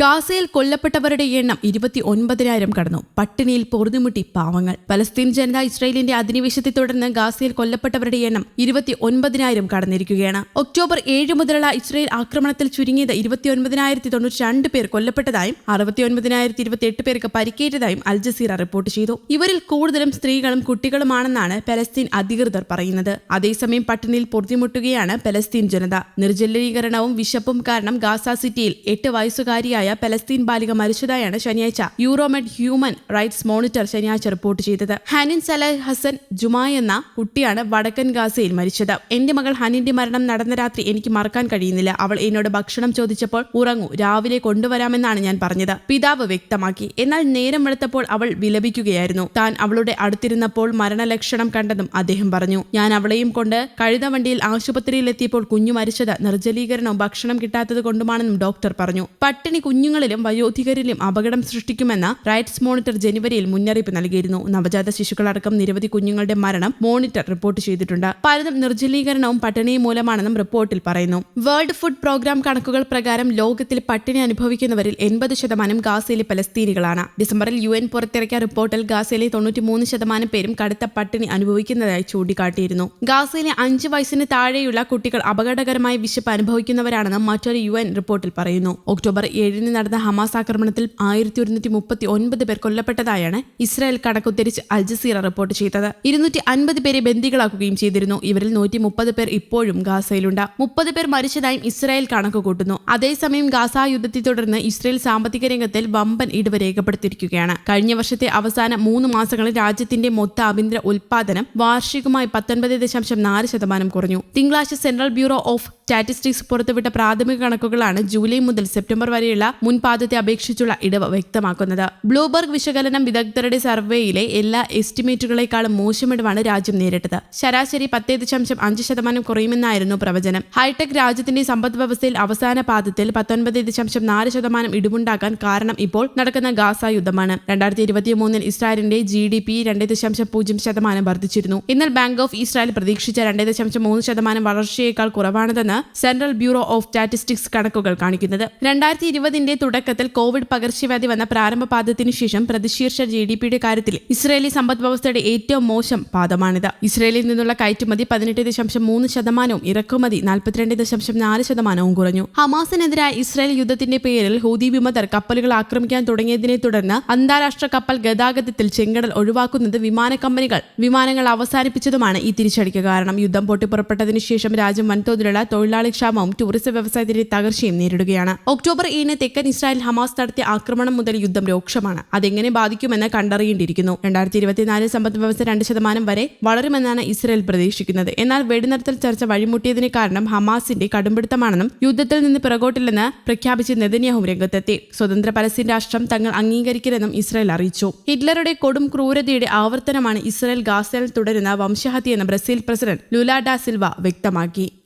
ഗാസയിൽ കൊല്ലപ്പെട്ടവരുടെ എണ്ണം ഇരുപത്തി ഒൻപതിനായിരം കടന്നു. പട്ടിണിയിൽ പൊറുതിമുട്ടി പാവങ്ങൾ. പലസ്തീൻ ജനത ഇസ്രായേലിന്റെ അധിനിവേശത്തെ തുടർന്ന് ഗാസയിൽ കൊല്ലപ്പെട്ടവരുടെ എണ്ണം ഇരുപത്തി ഒൻപതിനായിരം കടന്നിരിക്കുകയാണ്. ഒക്ടോബർ ഏഴ് മുതലുള്ള ഇസ്രായേൽ ആക്രമണത്തിൽ ചുരുങ്ങിയത് ഇരുപത്തി ഒൻപതിനായിരത്തി തൊണ്ണൂറ്റി രണ്ട് പേർ കൊല്ലപ്പെട്ടതായും അറുപത്തി ഒൻപതിനായിരത്തി ഇരുപത്തി എട്ട് പേർക്ക് പരിക്കേറ്റതായും അൽ ജസീറ റിപ്പോർട്ട് ചെയ്തു. ഇവരിൽ കൂടുതലും സ്ത്രീകളും കുട്ടികളുമാണെന്നാണ് പലസ്തീൻ അധികൃതർ പറയുന്നത്. അതേസമയം പട്ടിണിയിൽ പൊറുതിമുട്ടുകയാണ് പലസ്തീൻ ജനത. നിർജലീകരണവും വിശപ്പും കാരണം ഗാസ സിറ്റിയിൽ എട്ട് വയസ്സുകാരിയായ പലസ്തീൻ ബാലിക മരിച്ചതായാണ് ശനിയാഴ്ച Euro Med human rights monitor ശനിയാഴ്ച റിപ്പോർട്ട് ചെയ്തത്. ഹനിൻ സലഹ് ഹസൻ ജുമായ എന്ന കുട്ടിയാണ് വടക്കൻ ഗാസയിൽ മരിച്ചത്. എന്റെ മകൾ ഹനിന്റെ മരണം നടന്ന രാത്രി എനിക്ക് മറക്കാൻ കഴിയുന്നില്ല. അവൾ എന്നോട് ഭക്ഷണം ചോദിച്ചപ്പോൾ ഉറങ്ങൂ രാവിലെ കൊണ്ടുവരാമെന്നാണ് ഞാൻ പറഞ്ഞത് പിതാവ് വ്യക്തമാക്കി. എന്നാൽ നേരം വെളുത്തപ്പോൾ അവൾ വിലപിക്കുകയായിരുന്നു. താൻ അവളുടെ അടുത്തിരുന്നപ്പോൾ മരണലക്ഷണം കണ്ടതും അദ്ദേഹം പറഞ്ഞു. ഞാൻ അവളെയും കൊണ്ട് കഴുത വണ്ടിയിൽ ആശുപത്രിയിലെത്തിയപ്പോൾ കുഞ്ഞു മരിച്ചത് നിർജലീകരണവും ഭക്ഷണം കിട്ടാത്തത് കൊണ്ടുമാണെന്നും ഡോക്ടർ പറഞ്ഞു. പട്ടിണി കുഞ്ഞുങ്ങളിലും വയോധികരിലും അപകടം സൃഷ്ടിക്കുമെന്ന റൈറ്റ്സ് മോണിറ്റർ ജനുവരിയിൽ മുന്നറിയിപ്പ് നൽകിയിരുന്നു. നവജാത ശിശുക്കളടക്കം നിരവധി കുഞ്ഞുങ്ങളുടെ മരണം മോണിറ്റർ റിപ്പോർട്ട് ചെയ്തിട്ടുണ്ട്. പലതും നിർജലീകരണവും പട്ടിണിയും മൂലമാണെന്നും റിപ്പോർട്ടിൽ പറയുന്നു. വേൾഡ് ഫുഡ് പ്രോഗ്രാം കണക്കുകൾ പ്രകാരം ലോകത്തിൽ പട്ടിണി അനുഭവിക്കുന്നവരിൽ എൺപത് ശതമാനം ഗാസയിലെ പലസ്തീനികളാണ്. ഡിസംബറിൽ യു എൻ പുറത്തിറക്കിയ റിപ്പോർട്ടിൽ ഗാസയിലെ തൊണ്ണൂറ്റിമൂന്ന് ശതമാനം പേരും കടുത്ത പട്ടിണി അനുഭവിക്കുന്നതായി ചൂണ്ടിക്കാട്ടിയിരുന്നു. ഗാസയിലെ അഞ്ച് വയസ്സിന് താഴെയുള്ള കുട്ടികൾ അപകടകരമായ വിശപ്പ് അനുഭവിക്കുന്നവരാണെന്ന് മറ്റൊരു യു റിപ്പോർട്ടിൽ പറയുന്നു. ഒക്ടോബർ ഏഴിന് നടന്ന ഹമാസ് ആക്രമണത്തിൽ ആയിരത്തി ഒരുന്നൂറ്റി മുപ്പത്തി ഒൻപത് പേർ കൊല്ലപ്പെട്ടതായാണ് ഇസ്രായേൽ കടക്കുത്തിരിച്ച് അൽ ജസീറ റിപ്പോർട്ട് ചെയ്തത്. ഇരുന്നൂറ്റി അൻപത് പേരെ ബന്ദികളാക്കുകയും ചെയ്തിരുന്നു. ഇവരിൽ നൂറ്റി മുപ്പത് പേർ ഇപ്പോഴും ഗാസയിലുണ്ട്. മുപ്പത് പേർ മരിച്ചതായും ഇസ്രായേൽ കണക്ക് കൂട്ടുന്നു അതേസമയം ഗാസ യുദ്ധത്തെ തുടർന്ന് ഇസ്രായേൽ സാമ്പത്തിക രംഗത്തിൽ വമ്പൻ ഇടിവ് രേഖപ്പെടുത്തിയിരിക്കുകയാണ്. കഴിഞ്ഞ വർഷത്തെ അവസാന മൂന്ന് മാസങ്ങളിൽ രാജ്യത്തിന്റെ മൊത്ത ആഭ്യന്തര ഉൽപാദനം വാർഷികമായി പത്തൊൻപത് ദശാംശം നാല് ശതമാനം കുറഞ്ഞു. തിങ്കളാഴ്ച സെൻട്രൽ ബ്യൂറോ ഓഫ് സ്റ്റാറ്റിസ്റ്റിക്സ് പുറത്തുവിട്ട പ്രാഥമിക കണക്കുകളാണ് ജൂലൈ മുതൽ സെപ്റ്റംബർ വരെയുള്ള മുൻപാദത്തെ അപേക്ഷിച്ചുള്ള ഇടവ് വ്യക്തമാക്കുന്നത്. ബ്ലൂബർഗ് വിശകലനം വിദഗ്ധരുടെ സർവേയിലെ എല്ലാ എസ്റ്റിമേറ്റുകളെക്കാളും മോശമിടവാണ് രാജ്യം നേരിട്ടത്. ശരാശരി പത്തേ ദശാംശം അഞ്ച് ശതമാനം കുറയുമെന്നായിരുന്നു പ്രവചനം. ഹൈടെക് രാജ്യത്തിന്റെ സമ്പദ് വ്യവസ്ഥയിൽ അവസാന പാദത്തിൽ പത്തൊൻപത് ദശാംശം നാല് ശതമാനം ഇടിവുണ്ടാക്കാൻ കാരണം ഇപ്പോൾ നടക്കുന്ന ഗാസ യുദ്ധമാണ്. രണ്ടായിരത്തി ഇരുപത്തി മൂന്നിൽ ഇസ്രായേലിന്റെ ജി ഡി പി രണ്ട് ദശാംശം പൂജ്യം ശതമാനം വർദ്ധിച്ചിരുന്നു. എന്നാൽ ബാങ്ക് ഓഫ് ഇസ്രായേൽ പ്രതീക്ഷിച്ച രണ്ട് ദശാംശം മൂന്ന് ശതമാനം വളർച്ചയേക്കാൾ കുറവാണെന്ന് സെൻട്രൽ ബ്യൂറോ ഓഫ് സ്റ്റാറ്റിസ്റ്റിക്സ് കണക്കുകൾ കാണിക്കുന്നത്. രണ്ടായിരത്തി ഇരുപതിന്റെ തുടക്കത്തിൽ കോവിഡ് പകർച്ചവ്യാധി വന്ന പ്രാരംഭ പാദത്തിനു ശേഷം പ്രതിശീർഷ ജി ഡി പിയുടെ കാര്യത്തിൽ ഇസ്രയേലി സമ്പദ് വ്യവസ്ഥയുടെ ഏറ്റവും മോശം പാദമാണിത്. ഇസ്രയേലിൽ നിന്നുള്ള കയറ്റുമതി പതിനെട്ട് ദശാംശം മൂന്ന് ശതമാനവും ഇറക്കുമതി നാൽപ്പത്തിരണ്ട് ദശാംശം നാല് ശതമാനവും കുറഞ്ഞു. ഹമാസിനെതിരായ ഇസ്രായേൽ യുദ്ധത്തിന്റെ പേരിൽ ഹൂതി വിമതർ കപ്പലുകൾ ആക്രമിക്കാൻ തുടങ്ങിയതിനെ തുടർന്ന് അന്താരാഷ്ട്ര കപ്പൽ ഗതാഗതത്തിൽ ചെങ്കടൽ ഒഴിവാക്കുന്നത് വിമാന കമ്പനികൾ വിമാനങ്ങൾ അവസാനിപ്പിച്ചതുമാണ് ഈ തിരിച്ചടിക്ക് കാരണം. യുദ്ധം പൊട്ടിപ്പുറപ്പെട്ടതിനു ശേഷം രാജ്യം വൻതോതിലുള്ള തൊഴിലാളി ക്ഷാമവും ടൂറിസം വ്യവസായത്തിന്റെ തകർച്ചയും നേരിടുകയാണ്. ഒക്ടോബർ ഏഴിന് തെക്കൻ ഇസ്രായേൽ ഹമാസ് നടത്തിയ ആക്രമണം മുതൽ യുദ്ധം രൂക്ഷമാണ്. അതെങ്ങനെ ബാധിക്കുമെന്ന് കണ്ടറിയേണ്ടിയിരിക്കുന്നു. രണ്ടായിരത്തി ഇരുപത്തിനാല് സമ്പദ് വ്യവസ്ഥ രണ്ട് ശതമാനം വരെ വളരുമെന്നാണ് ഇസ്രായേൽ പ്രതീക്ഷിക്കുന്നത്. എന്നാൽ വെടിനിർത്തൽ ചർച്ച വഴിമുട്ടിയതിന് കാരണം ഹമാസിന്റെ കടുംപിടുത്തമാണെന്നും യുദ്ധത്തിൽ നിന്ന് പിറകോട്ടില്ലെന്ന് പ്രഖ്യാപിച്ച് നെതന്യാഹു രംഗത്തെത്തി. സ്വതന്ത്ര പലസ്തീൻ രാഷ്ട്രം തങ്ങൾ അംഗീകരിക്കില്ലെന്നും ഇസ്രായേൽ അറിയിച്ചു. ഹിറ്റ്ലറുടെ കൊടും ക്രൂരതയുടെ ആവർത്തനമാണ് ഇസ്രായേൽ ഗാസയിൽ തുടരുന്ന വംശഹത്യയെന്ന് ബ്രസീൽ പ്രസിഡന്റ് ലുലാ സിൽവ വ്യക്തമാക്കി.